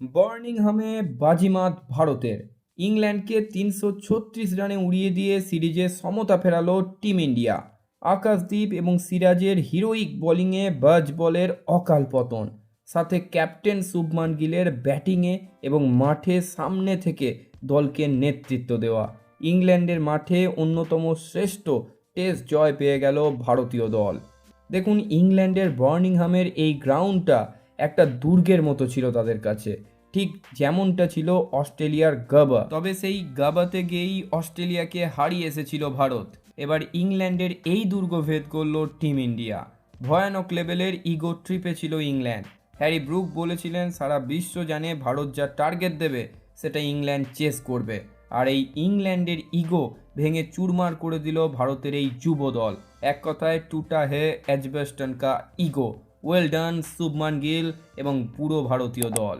বার্নিংহামে বাজিমাত ভারতের। ইংল্যান্ডকে তিনশো ছত্রিশ রানে উড়িয়ে দিয়ে সিরিজে সমতা ফেরালো টিম ইন্ডিয়া। আকাশদীপ এবং সিরাজের হিরোইক বোলিংয়ে বাজ বলের অকাল পতন। সাথে ক্যাপ্টেন শুভমান গিলের ব্যাটিংয়ে এবং মাঠে সামনে থেকে দলকে নেতৃত্ব দেওয়া। ইংল্যান্ডের মাঠে অন্যতম শ্রেষ্ঠ টেস্ট জয় পেয়ে গেল ভারতীয় দল। দেখুন ইংল্যান্ডের বার্নিংহামের এই গ্রাউন্ডটা একটা দুর্গের মতো ছিল তাদের কাছে। ঠিক যেমনটা ছিল অস্ট্রেলিয়ার গাবা। তবে সেই গাবাতে গিয়েই অস্ট্রেলিয়াকে হারিয়ে এসেছিল ভারত। এবার ইংল্যান্ডের এই দুর্গ ভেদ করল টিম ইন্ডিয়া। ভয়ানক লেভেলের ইগো ট্রিপে ছিল ইংল্যান্ড। হ্যারি ব্রুক বলেছিলেন, সারা বিশ্ব জানে ভারত যা টার্গেট দেবে, সেটা ইংল্যান্ড চেস করবে। আর এই ইংল্যান্ডের ইগো ভেঙে চুরমার করে দিল ভারতের এই যুব দল। এক কথায়, টুটা হে এজবেস্টন কা ego. Well done Shubman Gill এবং পুরো ভারতীয় দল।